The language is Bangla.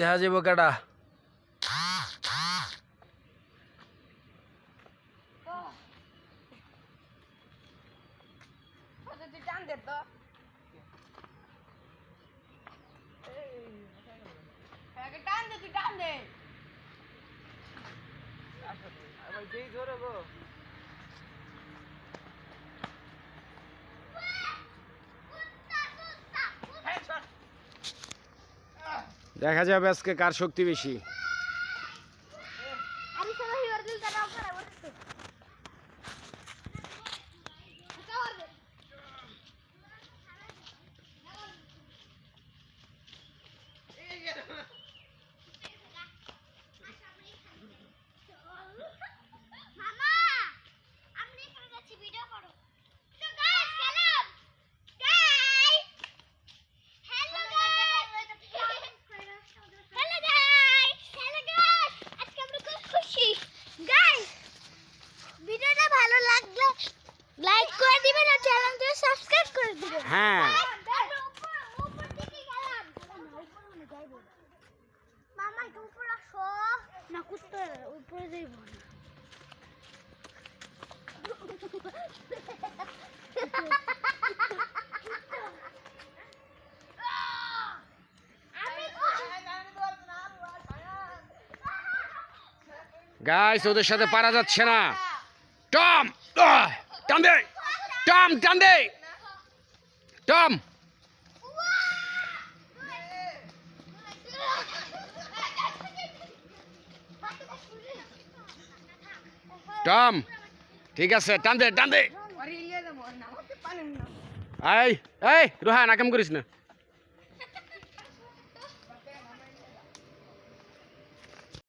দেখা যাব কাটা হ্যাঁ, টান দে তুই টান দে দেখা যাবে আজকে কার শক্তি বেশি। হ্যাঁ। গাইস ওদের সাথে পারা যাচ্ছে না। টম! টান দে। টম টান দে। টম টম ঠিক আছে টান দে টান দে। এই এই রোহা নাকাম করিস না।